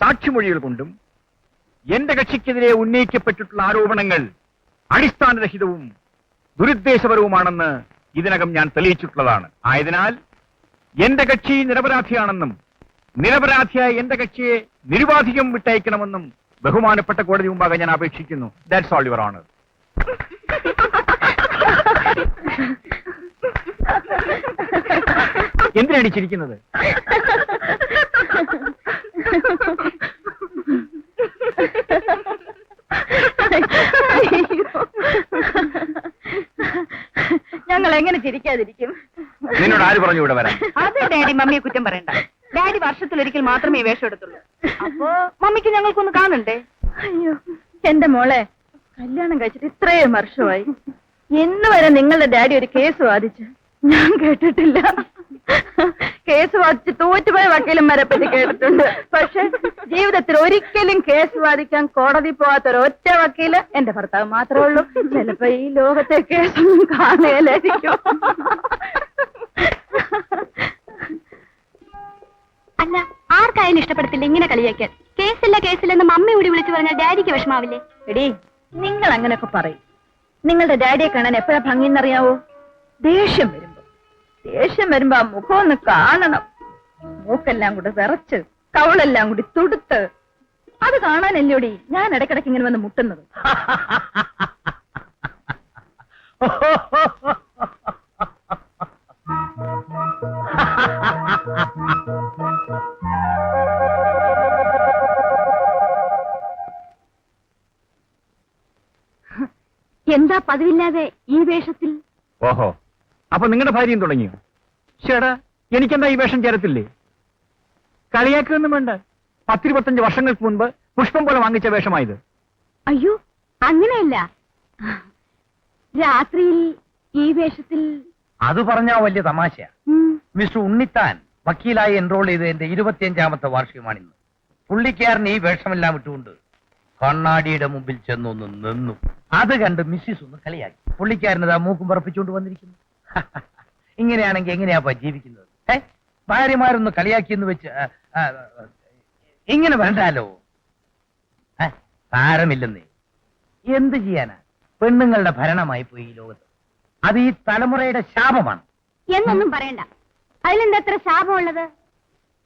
സാക്ഷിമൊഴികൾ കൊണ്ടും എന്റെ കക്ഷിക്കെതിരെ ഉന്നയിക്കപ്പെട്ടിട്ടുള്ള ആരോപണങ്ങൾ അടിസ്ഥാനരഹിതവും ദുരുദ്ദേശപരവുമാണെന്ന് ഇതിനകം ഞാൻ തെളിയിച്ചിട്ടുള്ളതാണ്. ആയതിനാൽ എന്റെ കക്ഷി നിരപരാധിയാണെന്നും നിരപരാധിയായ എന്റെ കക്ഷിയെ നിരുപാധികം വിട്ടയക്കണമെന്നും ബഹുമാനപ്പെട്ട കോടതി മുമ്പാകെ ഞാൻ അപേക്ഷിക്കുന്നു. ദാറ്റ്സ് ഓൾ യുവർ ഓണർ എന്തിനാണ് ചിരിക്കുന്നത്? എങ്ങനെ ചിരിക്കാതിരിക്കും? നിന്നോട് ആര് പറഞ്ഞു ഇവിടെ വരാൻ? അതെ ഡാഡി മമ്മിയെ കുറ്റം പറയണ്ട. ഡാഡി വർഷത്തിലൊരിക്കൽ മാത്രമേ ഈ വേഷം എടുത്തുള്ളൂ. അപ്പോ മമ്മിക്ക് ഞങ്ങൾക്കൊന്ന് കാണണ്ടേ? അയ്യോ. എന്റെ മോളെ കല്യാണം കഴിച്ചിട്ട് ഇത്രയും വർഷമായി. ഇന്ന് വരെ നിങ്ങളുടെ ഡാഡി ഒരു കേസ് വാദിച്ചു. ഞാൻ കേട്ടിട്ടില്ല. കേസ് വാദിച്ച് തോറ്റുപോയ വക്കീലന്മാരെ പറ്റി കേട്ടിട്ടുണ്ട്. പക്ഷെ ജീവിതത്തിൽ ഒരിക്കലും കേസ് വാദിക്കാൻ കോടതി പോവാത്ത ഒരൊറ്റ വക്കീൽ എന്റെ ഭർത്താവ് മാത്രമേ ഉള്ളൂ. ചിലപ്പോ ഈ ലോകത്തെ കേസൊന്നും കാണുകയില്ലായിരിക്കും. അല്ല ആർക്കായാലും ഇഷ്ടപ്പെടത്തില്ല ഇങ്ങനെ കളിയാക്കാൻ. കേസില്ല കേസില്ലെന്ന് മമ്മി കൂടി വിളിച്ചു പറഞ്ഞാൽ ഡാഡിക്ക് വിഷമാവില്ലേ? എടി നിങ്ങൾ അങ്ങനെയൊക്കെ പറയും. നിങ്ങളുടെ ഡാഡിയെ കാണാൻ എപ്പോഴാ ഭംഗിന്നറിയാവോ ദേഷ്യം വരുമ്പോ ദേഷ്യം വരുമ്പോ ആ മുഖം ഒന്ന് കാണണം. മൂക്കെല്ലാം കൂടി വിറച്ച് കവളെല്ലാം കൂടി തുടുത്ത്. അത് കാണാനല്ലോടി? ഞാൻ ഇടയ്ക്കിടയ്ക്ക് ഇങ്ങനെ വന്ന് മുട്ടുന്നത്. എന്താ പതിവില്ലാതെ ഈ വേഷത്തിൽ? ഓഹോ. അപ്പൊ നിങ്ങളുടെ ഭാര്യയും തുടങ്ങിയോ? ചേടാ എനിക്കെന്താ ഈ വേഷം ചേരത്തില്ലേ? കളിയാക്കുകയൊന്നും വേണ്ട. പത്തിരുപത്തഞ്ച് വർഷങ്ങൾക്ക് മുൻപ് പുഷ്പം പോലെ വാങ്ങിച്ച വേഷമായത്. അയ്യോ അങ്ങനെയല്ല. രാത്രിയിൽ ഈ വേഷത്തിൽ അത് പറഞ്ഞാ വലിയ തമാശ മിസ്റ്റർ ഉണ്ണിത്താൻ വക്കീലായി എൻറോൾ ചെയ്തതിന്റെ ഇരുപത്തിയഞ്ചാമത്തെ വാർഷികമാണിന്ന്. പുള്ളിക്കാരൻ ഈ വേഷമെല്ലാം ഇട്ടുകൊണ്ട് കണ്ണാടിയുടെ മുമ്പിൽ ചെന്നൊന്ന് നിന്നു. അത് കണ്ട് മിസ്സിസ് ഒന്ന് കളിയാക്കി. പുള്ളിക്കാരനത് ആ മൂക്കും പറപ്പിച്ചുകൊണ്ട് വന്നിരിക്കുന്നു. ഇങ്ങനെയാണെങ്കിൽ എങ്ങനെയാപ്പാ ജീവിക്കുന്നത്? ഏ? ഭാര്യമാരൊന്ന് കളിയാക്കിയെന്ന് വെച്ച് ഇങ്ങനെ വേണ്ടാലോ ഏ, സാരമില്ലെന്നേ. എന്ത് ചെയ്യാനാ? പെണ്ണുങ്ങളുടെ ഭരണമായി പോയി ഈ ലോകത്ത്. അത് ഈ തലമുറയുടെ ശാപമാണ്. എന്നൊന്നും പറയണ്ട. അതിലെന്താ അത്ര ശാപമുള്ളത്?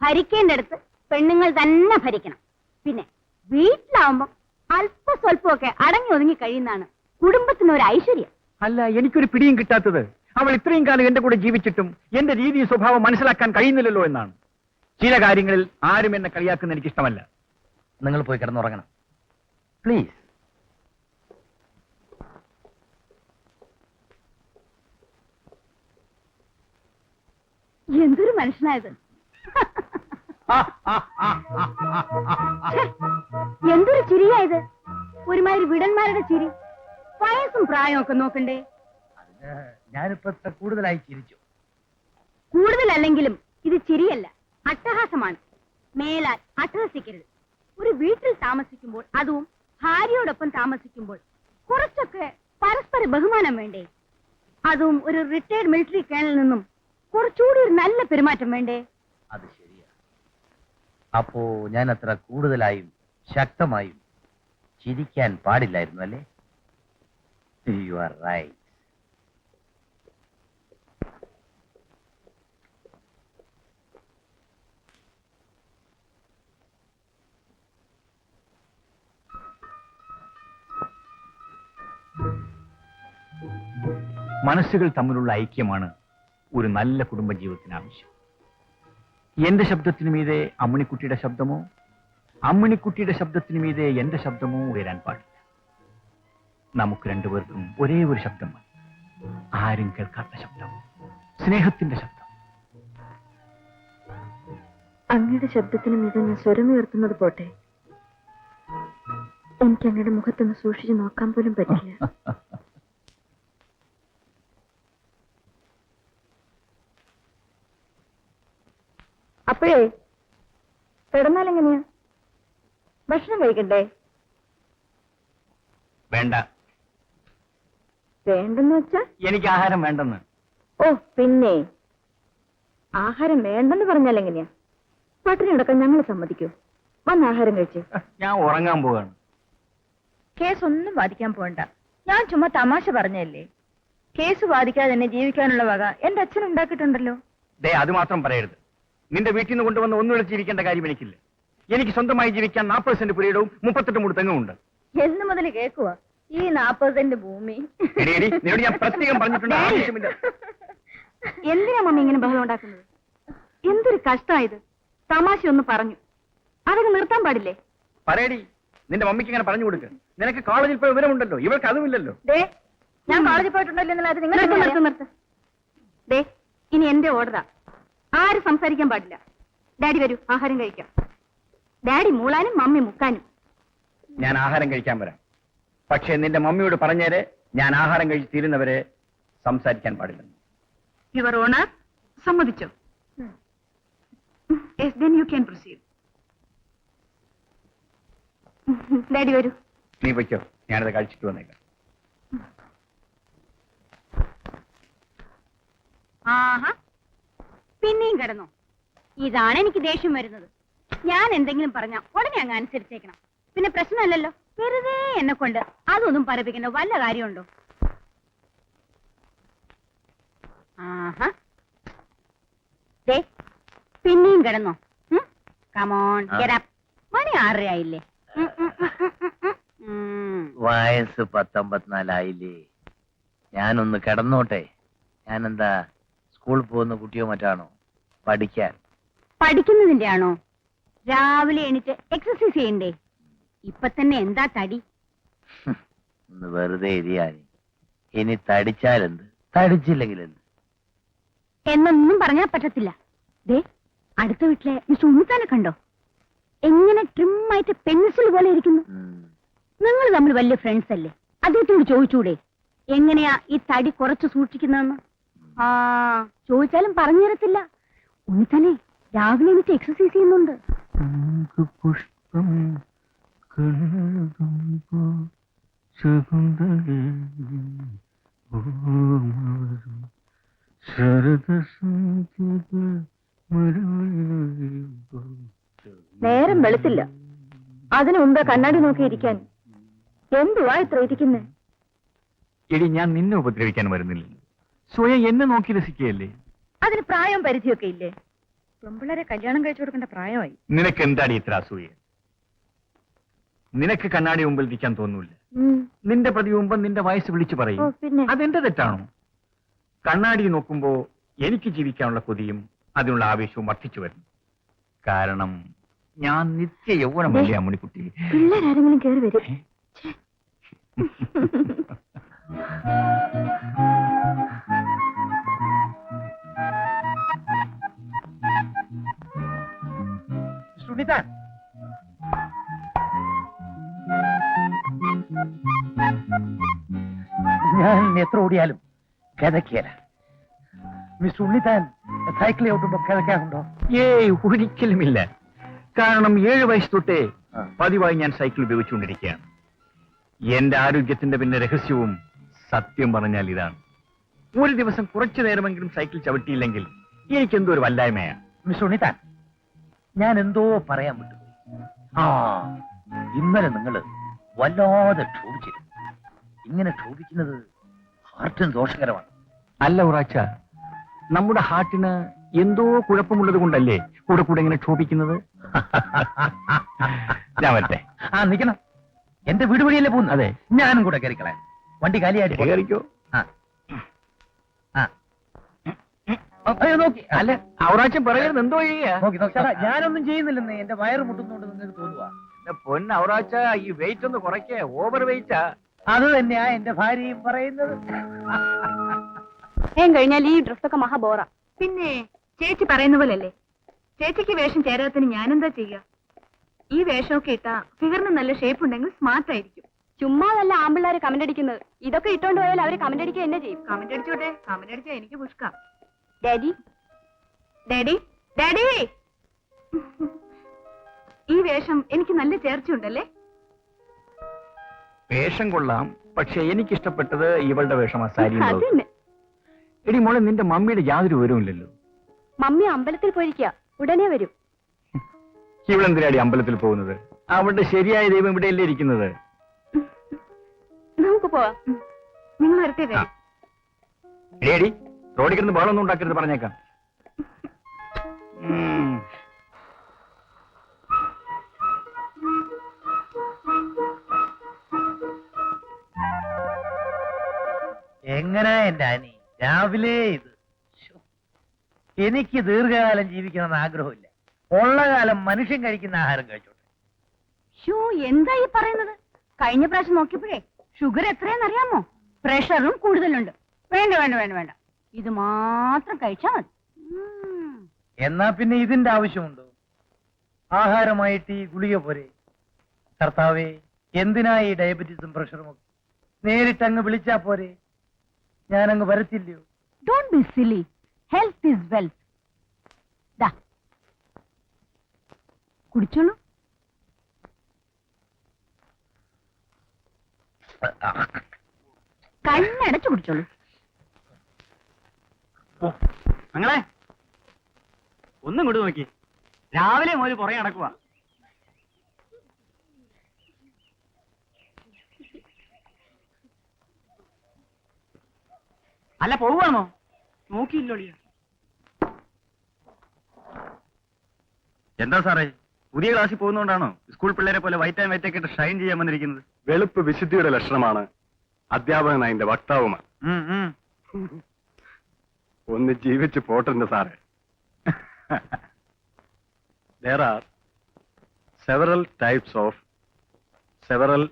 ഭരിക്കേണ്ടടുത്ത് പെണ്ണുങ്ങൾ തന്നെ ഭരിക്കണം. പിന്നെ വീട്ടിലാവുമ്പോ അല്പ സ്വല്പമൊക്കെ അടങ്ങി ഒതുങ്ങി കഴിയുന്നതാണ് കുടുംബത്തിന് ഒരു ഐശ്വര്യം. അല്ല എനിക്കൊരു പിടിയും കിട്ടാത്തത്. അവൾ ഇത്രയും കാലം എന്റെ കൂടെ ജീവിച്ചിട്ടും എന്റെ രീതി സ്വഭാവം മനസ്സിലാക്കാൻ കഴിയുന്നില്ലല്ലോ എന്നാണ്. ചില കാര്യങ്ങളിൽ ആരും എന്നെ കളിയാക്കുന്ന എനിക്ക് ഇഷ്ടമല്ല നിങ്ങൾ പോയി കിടന്നുറങ്ങണം. പ്ലീസ് എന്തൊരു മനുഷ്യനായത്? എന്തൊരു ചിരിയായത്? ഒരുമാതിരി വിടന്മാരുടെ ചിരി. വയസ്സും പ്രായമൊക്കെ ഒക്കെ നോക്കണ്ടേ ഞാനിപ്പോ കൂടുതലായി ചിരിച്ചു. കൂടുതലല്ലെങ്കിലും ഇത് ചിരിയല്ല അട്ടഹാസമാണ്. മേലാൽ അട്ടഹസിക്കരുത്. ഒരു വീട്ടിൽ താമസിക്കുമ്പോൾ അതും ഭാര്യയോടൊപ്പം താമസിക്കുമ്പോൾ കുറച്ചൊക്കെ പരസ്പര ബഹുമാനം വേണ്ടേ? അതും ഒരു റിട്ടയർഡ് മിലിറ്ററി കേണലിൽ നിന്നും കുറച്ചുകൂടി ഒരു നല്ല പെരുമാറ്റം വേണ്ടേ? അത് ശരിയാ. അപ്പോ ഞാൻ അത്ര കൂടുതലായും ശക്തമായും ചിരിക്കാൻ പാടില്ലായിരുന്നു അല്ലേ? യു ആർ റൈറ്റ് മനസ്സുകൾ തമ്മിലുള്ള ഐക്യമാണ് ഒരു നല്ല കുടുംബജീവിതത്തിന് ആവശ്യം എന്റെ ശബ്ദത്തിനു മീതെ അമ്മിണിക്കുട്ടിയുടെ ശബ്ദമോ അമ്മിണിക്കുട്ടിയുടെ ശബ്ദത്തിനു മീതെ എന്റെ ശബ്ദമോ ഉയരാൻ പാടില്ല. നമുക്ക് രണ്ടുപേർക്കും ഒരേ ഒരു ശബ്ദം മതി. ആരും കേൾക്കാത്ത ശബ്ദം സ്നേഹത്തിന്റെ ശബ്ദം. അങ്ങയുടെ ശബ്ദത്തിന് മീതെ ഞാൻ സ്വരമുയർത്തുന്നത് പോട്ടെ? എനിക്ക് അങ്ങയുടെ മുഖത്തൊന്ന് സൂക്ഷിച്ചു നോക്കാൻ പോലും പറ്റില്ല. അപ്പോഴേ കിടന്നാൽ എങ്ങനെയാ? ഭക്ഷണം കഴിക്കണ്ടേ? വേണ്ട. വേണ്ടെന്ന് വെച്ചാ? എനിക്ക് ആഹാരം വേണ്ടെന്ന്. ഓ പിന്നെ. ആഹാരം വേണ്ടെന്ന് പറഞ്ഞാൽ എങ്ങനെയാ? പട്ടിണി കിടക്കാൻ ഞങ്ങൾ സമ്മതിക്കൂ? വന്ന് ആഹാരം കഴിച്ചു. ഞാൻ ഉറങ്ങാൻ പോവാണ്. കേസ് ഒന്നും വാദിക്കാൻ പോകണ്ട ഞാൻ ചുമ്മാ തമാശ പറഞ്ഞല്ലേ കേസ് വാദിക്കാതെ തന്നെ ജീവിക്കാനുള്ള വക എന്റെ അച്ഛൻ ഉണ്ടാക്കിയിട്ടുണ്ടല്ലോ. ദേ അത് മാത്രം പറയരുത്. നിന്റെ വീട്ടിൽ നിന്ന് കൊണ്ടുവന്ന് ഒന്നുകൂടെ ജീവിക്കേണ്ട കാര്യം എനിക്കില്ല. എനിക്ക് സ്വന്തമായി ജീവിക്കാൻ നാൽപ്പത് സെന്റ് പുരയിടവും മുപ്പത്തെട്ട് മൂട് തെങ്ങും ഉണ്ട് എന്ന് മുതൽ കേക്കുവാ ഈ നാപ്പത് സെന്റ് ഭൂമി. എടി, എടി, നിന്നോട് ഞാൻ പ്രത്യേകം പറഞ്ഞിട്ടുണ്ട് ആവശ്യമില്ല. എന്തിനാ മമ്മി ഇങ്ങനെ ബഹളം ഉണ്ടാക്കുന്നത്? എന്തൊരു കഷ്ടായത് തമാശ ഒന്ന് പറഞ്ഞു. അതൊക്കെ നിർത്താൻ പാടില്ലേ? പറയടി നിന്റെ മമ്മിക്ക് ഇങ്ങനെ പറഞ്ഞു കൊടുക്ക്. നിനക്ക് കോളേജിൽ പോയി വിവരമുണ്ടല്ലോ. ഇവർക്ക് അതുമില്ലല്ലോ. ദേ ഞാൻ കോളേജിൽ പോയിട്ടുണ്ടല്ലോ നിങ്ങൾ നിർത്ത് നിർത്ത് ദേ ഇനി എന്റെ ഓർഡറാ ആരും സംസാരിക്കാൻ പാടില്ല. ഡാഡി വരൂ ആഹാരം കഴിക്കാം. ഡാഡി മൂളാനും മമ്മി മുക്കാനും. ഞാൻ ആഹാരം കഴിക്കാൻ വരാം. പക്ഷേ നിന്റെ മമ്മിയോട് പറഞ്ഞേരെ ഞാൻ ആഹാരം കഴിച്ച് തീരുന്നവരെ സംസാരിക്കാൻ പാടില്ല. Your honour സമ്മതിച്ചോ? Then you can proceed daddy വരൂ. നീ വയ്ക്കോ ഞാനത് കഴിച്ചിട്ട് വന്നേക്കാം. ആഹാ. പിന്നെയും കിടന്നോ. ഇതാണ് എനിക്ക് ദേഷ്യം വരുന്നത്. ഞാൻ എന്തെങ്കിലും പറഞ്ഞ ഉടനെ അങ്ങ് അനുസരിച്ചേക്കണം. പിന്നെ പ്രശ്നമല്ലല്ലോ? വെറുതെ എന്നെ കൊണ്ട് അതൊന്നും പറപ്പിക്കണ്ട വല്ല കാര്യമുണ്ടോ? ആഹാ. ദേ പിന്നെയും കിടന്നോ. കമോൺ മണി ആറരയായില്ലേ. വയസ്സ് പത്തൊമ്പത്തിനാലായില്ലേ? ഞാനൊന്ന് കിടന്നോട്ടെ. ഞാനെന്താ സ്കൂളിൽ പോകുന്ന കുട്ടിയോ മറ്റാണോ? പഠിക്കാൻ. പഠിക്കുന്നതിന്റെ ആണോ രാവിലെ എണീറ്റ് എക്സസൈസ് ചെയ്യണ്ടേ? ഇപ്പൊ തന്നെ എന്താ തടി? ഒന്ന് വെറുതെ എരിയാനി ഇനി തടിച്ചാലെന്ത് തടിച്ചില്ലെങ്കിൽ എന്ത്? എന്നൊന്നും പറഞ്ഞാൽ പറ്റത്തില്ല. ദേ അടുത്ത വീട്ടിലെ മിസ്റ്റർ ഉണ്ണിത്താനെ കണ്ടോ? എങ്ങനെ ട്രിം ആയിട്ട് പെൻസിൽ പോലെ ഇരിക്കുന്നു. ഉം. നിങ്ങൾ തമ്മിൽ വലിയ ഫ്രണ്ട്സ് അല്ലേ? അദ്ദേഹത്തോട് ചോദിച്ചൂടെ എങ്ങനെയാ ഈ തടി കുറച്ച് സൂക്ഷിക്കുന്നതെന്ന്? ആ ചോദിച്ചാലും പറഞ്ഞു തരത്തില്ല. ഉണ്ണിത്താനെ രാവിലെ എനിക്ക് എക്സസൈസ് ചെയ്യുന്നുണ്ട്. പുഷ്പം നേരം വെളുത്തില്ല. അതിനു മുമ്പേ കണ്ണാടി നോക്കിയിരിക്കാൻ എന്തുവാ ഇത്ര ഇരിക്കുന്നേ? എടി ഞാൻ നിന്നെ ഉപദ്രവിക്കാൻ വരുന്നില്ല സ്വയം എന്നെ നോക്കി രസിക്കുകയല്ലേ അതിന് പ്രായവും പരിധിയൊക്കെ ഇല്ലേ? പെമ്പിള്ളേരെ കല്യാണം കഴിച്ചു കൊടുക്കേണ്ട പ്രായമായി. നിനക്ക് എന്താടി ഇത്ര അസൂയ? നിനക്ക് കണ്ണാടി മുമ്പിൽ ഇരിക്കാൻ തോന്നൂല്ല. നിന്റെ പ്രതിബിംബം നിന്റെ വയസ്സ് വിളിച്ചു പറയും. അതെന്റെ തെറ്റാണോ? കണ്ണാടി നോക്കുമ്പോ എനിക്ക് ജീവിക്കാനുള്ള കൊതിയും അതിനുള്ള ആവേശവും വർദ്ധിച്ചു വരുന്നു. കാരണം ഞാൻ നിത്യ യൗവനമല്ലേ അമ്മണിക്കുട്ടി? പിള്ളേരാരെങ്കിലും കയറി വരും. സുനിതാൻ ഞാൻ എത്ര ഓടിയാലും കിതക്കിയല മിസ്റ്റർ ഉണ്ണിത്താൻ സൈക്കിൾ ഓട്ടുമ്പോ കിതക്കാറുണ്ടോ? ഏയ് ഒരിക്കലുമില്ല. കാരണം ഏഴ് വയസ്സ് തൊട്ടേ. പതിവായി ഞാൻ സൈക്കിൾ ഉപയോഗിച്ചുകൊണ്ടിരിക്കുകയാണ്. എന്റെ ആരോഗ്യത്തിന്റെ പിന്നെ രഹസ്യവും സത്യം പറഞ്ഞാൽ ഇതാണ്. ഒരു ദിവസം കുറച്ചു നേരമെങ്കിലും സൈക്കിൾ ചവിട്ടിയില്ലെങ്കിൽ എനിക്കെന്തോ ഒരു വല്ലായ്മയാണ്. മിസ് ഉണ്ണിത്താൻ ഞാൻ എന്തോ പറയാൻ വിട്ടു. ആ ഇന്നലെ നിങ്ങൾ വല്ലാതെ ക്ഷോഭിച്ചിരുന്നു. ഇങ്ങനെ ക്ഷോഭിക്കുന്നത് ഹാർട്ടിന് ദോഷകരമാണ്. അല്ല ഉറാച്ച നമ്മുടെ ഹാർട്ടിന് എന്തോ കുഴപ്പമുള്ളത് കൊണ്ടല്ലേ കൂടെ കൂടെ ഇങ്ങനെ ക്ഷോഭിക്കുന്നത്? ഞാൻ വരട്ടെ. ആ നിക്കണം എന്റെ വീട് വഴിയല്ലേ പോകുന്നു അതെ. ഞാനും കൂടെ കയറിക്കളയാം. വണ്ടി കാലിയായിട്ട് കയറിക്കോ. ആ. ആ. അയ്യോ, നോക്കി. അല്ല ഔറാച്ചൻ പറയരുത് എന്തോ ചെയ്യാ ഞാനൊന്നും ചെയ്യുന്നില്ലെന്ന്. എന്റെ വയറ് മുട്ടുന്നോണ്ട് നിങ്ങൾക്ക് തോന്നുക പൊന്ന് അവറാച്ച ഈ വെയിറ്റ് ഒന്ന് കുറയ്ക്കേ. ഓവർ വെയിറ്റാ അത് തന്നെയാ എന്റെ ഭാര്യയും പറയുന്നത്. ഏം കഴിഞ്ഞാൽ ഈ ഡ്രസ്സൊക്കെ മഹാബോറ പിന്നെ ചേച്ചി പറയുന്ന പോലല്ലേ? ചേച്ചിക്ക് വേഷം ചേരാത്തിന് ഞാനെന്താ ചെയ്യുക? ഈ വേഷമൊക്കെ ഇട്ടാ ഫിഗറിന് നല്ല ഷേപ്പ് ഉണ്ടെങ്കിൽ സ്മാർട്ട് ആയിരിക്കും. ചുമ്മാ നല്ല ആമ്പിള്ളേര് കമന്റ് അടിക്കുന്നത്. ഇതൊക്കെ ഇട്ടോണ്ട് പോയാൽ അവർ കമന്റ് അടിക്കുക എന്നെ ചെയ്യും. കമന്റ് അടിച്ചോട്ടെ? കമന്റ് അടിച്ചാ എനിക്ക് പുഷ്ക. ഡാഡി? ഡാഡി? ഡാഡി! ഈ വേഷം എനിക്ക് നല്ല ചേർച്ചയുണ്ടല്ലേ? വേഷം കൊള്ളാം. പക്ഷെ എനിക്കിഷ്ടപ്പെട്ടത് ഇവളുടെ വേഷം അതന്നെ എടി മോളെ നിന്റെ മമ്മിയുടെ യാതൊരു വിവരമില്ലല്ലോ മമ്മി അമ്പലത്തിൽ പോയിരിക്കുക ഉടനെ വരും. ഇവളെന്തിനാടി അമ്പലത്തിൽ പോകുന്നത്? അവളുടെ ശരിയായ ദൈവം ഇവിടെയല്ലേ ഇരിക്കുന്നത്? നമുക്ക് പോവാം. നിങ്ങൾ വരട്ടെ ആ. എടി റോഡിൽ കിടന്ന് ബഹളമൊന്നും ഉണ്ടാക്കരുത് പറഞ്ഞേക്കാം. എങ്ങനെ എന്റെ അനി? രാവിലെ ഇത്. എനിക്ക് ദീർഘകാലം ജീവിക്കണമെന്ന് ആഗ്രഹമില്ല. ഉള്ള കാലം മനുഷ്യൻ കഴിക്കുന്ന ആഹാരം കഴിച്ചോട്ടെ. ഷൂ എന്താ ഈ പറയുന്നത്? കഴിഞ്ഞ പ്രാവശ്യം നോക്കിയപ്പോഴേ ഷുഗർ എത്രയെന്ന് അറിയാമോ പ്രഷറും കൂടുതലുണ്ട്. വേണ്ട വേണ്ട വേണ്ട വേണ്ട. ഇത് മാത്രം കഴിച്ചാൽ മതി. എന്നാ പിന്നെ ഇതിന്റെ ആവശ്യമുണ്ടോ? ആഹാരമായിട്ട് ഈ ഗുളിക പോരെ. കർത്താവേ എന്തിനാ ഈ ഡയബറ്റീസും പ്രഷറും ഒക്കെ? നേരിട്ട് അങ്ങ് വിളിച്ചാ പോരെ. ഞാൻ ഞാനങ്ങ് വരത്തില്ലയോ? Don't be silly health is wealth ദാ. കുടിച്ചോളൂ. കണ്ണടച്ചു കുടിച്ചോളൂ. ഞങ്ങളെ ഒന്നും ഇങ്ങോട്ട് നോക്കി. രാവിലെ മോര് പുറകെ നടക്കുക അല്ല പോവാണോ നോക്കിയില്ലോളിയ. എന്താ സാറേ? പുതിയ ക്ലാസ്സിൽ പോകുന്നോണ്ടാണോ സ്കൂൾ പിള്ളേരെ പോലെ വൈറ്റ് ആൻഡ് വൈറ്റ് ഒക്കെ ഷൈൻ ചെയ്യാൻ വന്നിരിക്കുന്നത്? വെളുപ്പ് വിശുദ്ധിയുടെ ലക്ഷണമാണ് അധ്യാപകനായി അതിന്റെ വക്താവുമാണ്. ഒന്ന് ജീവിച്ച് പോട്ടുണ്ട് സാറേ there are several types of several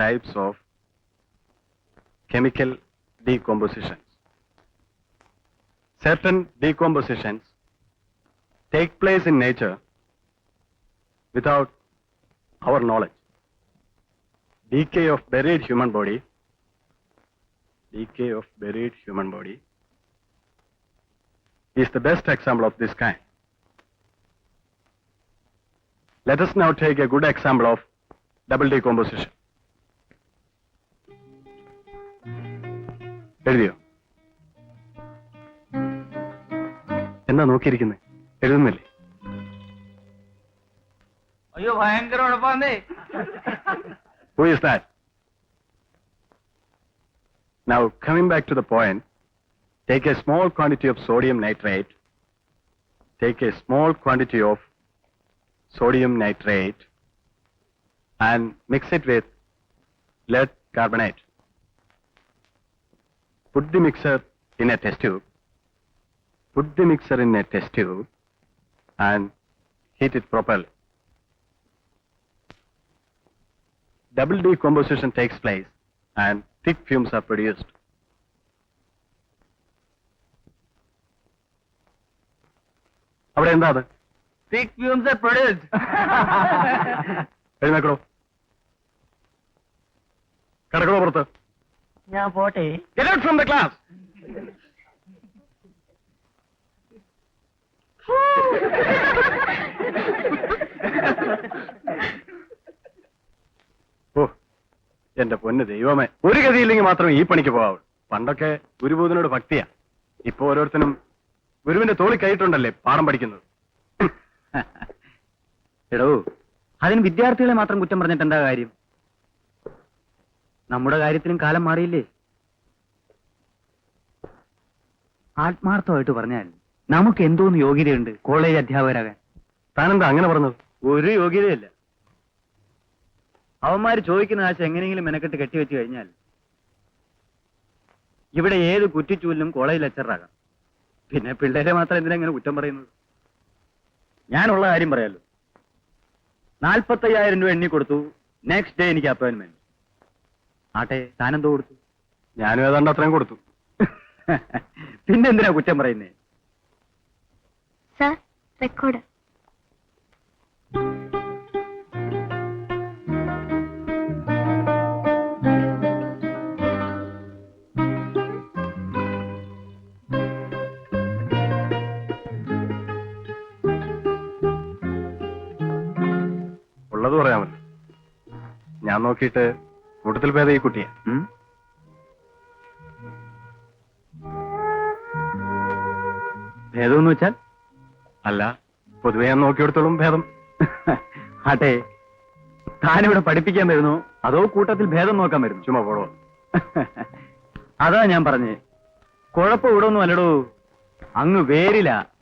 types of chemical decompositions certain decompositions take place in nature without our knowledge decay of buried human body decay of buried human body is the best example of this kind. Let us now take a good example of double decomposition. എഴുതിയോ എന്താ നോക്കിയിരിക്കുന്നത് എഴുതുന്നില്ലേ അയ്യോ ഭയങ്കര ഉഴപ്പാന്നേ Who is that? Now, coming back to the point, take a small quantity of sodium nitrate, take a small quantity of sodium nitrate and mix it with lead carbonate. Put the mixer in a test tube, put the mixer in a test tube and heat it properly. double decomposition takes place and thick fumes are produced. അവിടെ എന്താ അത്? എഴുന്നേക്കണോ കിടക്കണോ പുറത്ത്? ഞാൻ പോട്ടെ. From the class ഓ എന്റെ പൊന്ന് ദൈവമേ. ഒരു ഗതിയില്ലെങ്കിൽ മാത്രമേ ഈ പണിക്ക് പോവാവുള്ളൂ പണ്ടൊക്കെ ഗുരുബോധനോട് ഭക്തിയാ. ഇപ്പൊ ഓരോരുത്തരും ഗുരുവിന്റെ തോളി കയറ്റിട്ടുണ്ടല്ലേ പാഠം പഠിക്കുന്നത്? എടോ അതിന് വിദ്യാർത്ഥികളെ മാത്രം കുറ്റം പറഞ്ഞിട്ട് എന്താ കാര്യം? നമ്മുടെ കാര്യത്തിലും കാലം മാറിയില്ലേ? ആത്മാർത്ഥമായിട്ട് പറഞ്ഞാൽ നമുക്ക് എന്തോന്ന് യോഗ്യതയുണ്ട് കോളേജ് അധ്യാപകരാകാൻ? താനെന്താ അങ്ങനെ പറഞ്ഞത്? ഒരു യോഗ്യതയല്ല. അവന്മാര് ചോദിക്കുന്ന ആശ എങ്ങനെയെങ്കിലും മെനക്കെട്ട് കെട്ടിവെച്ച് കഴിഞ്ഞാൽ ഇവിടെ ഏത് കുറ്റിച്ചൂലിനും കോളേജ് ലെക്ചറാകാം പിന്നെ പിള്ളേരെ മാത്രം എന്തിനാ ഇങ്ങനെ കുറ്റം പറയുന്നത്? ഞാനുള്ള കാര്യം പറയാലോ. നാൽപ്പത്തയ്യായിരം രൂപ എണ്ണി കൊടുത്തു. നെക്സ്റ്റ് ഡേ എനിക്ക് അപ്പോയിന്റ്മെന്റ് ആട്ടെ താനെന്തോ കൊടുത്തു? ഞാനും ഏതാണ്ട് അത്രയും കൊടുത്തു. പിന്നെ എന്തിനാ കുറ്റം പറയുന്നേ? സർ റെക്കോർഡ് ഞാൻ നോക്കിയിട്ട് കൂട്ടത്തിൽ ഭേദം ഈ കുട്ടിയെ. ഭേദം എന്ന് വെച്ചാൽ? അല്ല. പൊതുവെ ഞാൻ നോക്കിയെടുത്തോളും ഭേദം. ആട്ടെ താനിവിടെ പഠിപ്പിക്കാൻ വരുന്നു അതോ കൂട്ടത്തിൽ ഭേദം നോക്കാൻ വരുന്നു? ചുമ്മാ പോടോ. അതാ ഞാൻ പറഞ്ഞേ. കുഴപ്പം ഇവിടെ ഒന്നും അല്ലടോ. അങ്ങ് വേരില.